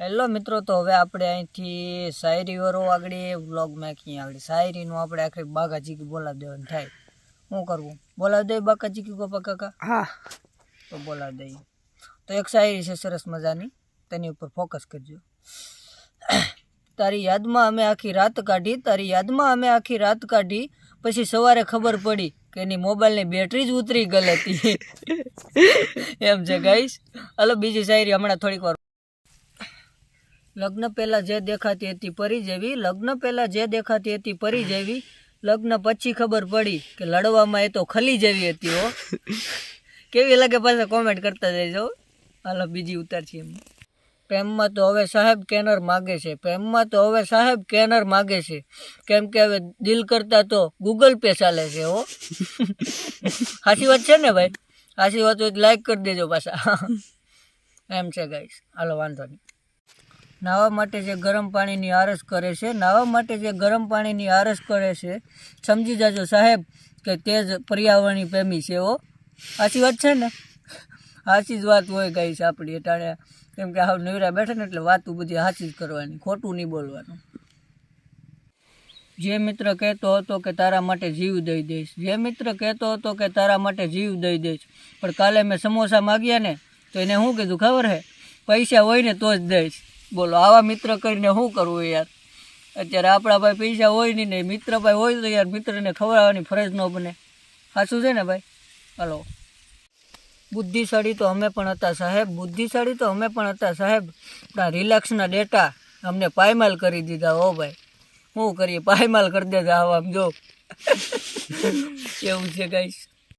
Hello મિત્રો તો હવે આપણે અહીંથી શાયરી વરો આગળ વ્લોગમાં ક્યાં આગળ. શાયરીનું આપણે આખી બાકા ચીકી બોલાવી દેવાનું થાય. શું કરવું? બોલાવી દઈએ બાકા ચીકી ગોપા કાકા? હા. તો બોલાવી દઈએ તો એક શાયરી છે સરસ મજાની. તેની ઉપર ફોકસ કરજો. તારી યાદમાં અમે આખી રાત કાઢી તારી યાદમાં અમે આખી રાત કાઢી પછી સવારે ખબર પડી કે એની મોબાઈલની બેટરી જ ઉતરી ગઈ હતી. એમ છે ગાઈશ હલો બીજી શાયરી હમણાં થોડીક વાર લગ્ન પહેલાં જે દેખાતી હતી પરી જેવી લગ્ન પહેલાં જે દેખાતી હતી પરી જેવી લગ્ન પછી ખબર પડી કે લડવામાં એ તો ખલી જેવી હતી હો. કેવી લાગે પાછા કોમેન્ટ કરતા જઈજો હાલો બીજી ઉતાર છે એમ. પ્રેમમાં તો હવે સાહેબ કેનર માગે છે. પ્રેમમાં તો હવે સાહેબ કેનર માગે છે. કેમ કે હવે દિલ કરતા તો ગૂગલ પે ચાલે છે હો. સાચી વાત છે ને ભાઈ? સાચી વાત હોય લાઈક કરી દેજો પાછા. એમ છે ગાઈસ હાલો વાંધો નહીં. નાહવા માટે જે ગરમ પાણીની આરસ કરે છે નાહવા માટે જે ગરમ પાણીની આરસ કરે છે, સમજી જાજો સાહેબ કે તે જ પર્યાવરણી પ્રેમી છે ઓ સાચી વાત છે ને? સાચી જ વાત હોય ગઈ છે આપણી અટાણે. કેમ કે હાવ નવરા બેઠા ને એટલે વાતું બધી સાચી જ કરવાની, ખોટું નહીં બોલવાનું. જે મિત્ર કહેતો હતો કે તારા માટે જીવ દઈ દઈશ, જે મિત્ર કહેતો હતો કે તારા માટે જીવ દઈ દઈશ, પણ કાલે મેં સમોસા માગ્યા ને, તો એને શું કીધું ખબર હે? પૈસા હોય ને તો જ દઈશ. બોલો, આવા મિત્ર કરીને શું કરવું યાર? અત્યારે આપણા ભાઈ પૈસા હોય નહીં ને, મિત્ર ભાઈ હોય તો યાર મિત્રને ખવડાવવાની ફરજ ન બને. સાચું છે ને ભાઈ? હલો. બુદ્ધિશાળી તો અમે પણ હતા સાહેબ, બુદ્ધિશાળી તો અમે પણ હતા સાહેબ. રિલેક્સના ડેટા અમને પાયમાલ કરી દીધા હો ભાઈ. શું કરીએ? પાયમાલ કરી દેતા આવા આમ જો. એવું છે ગાઈશ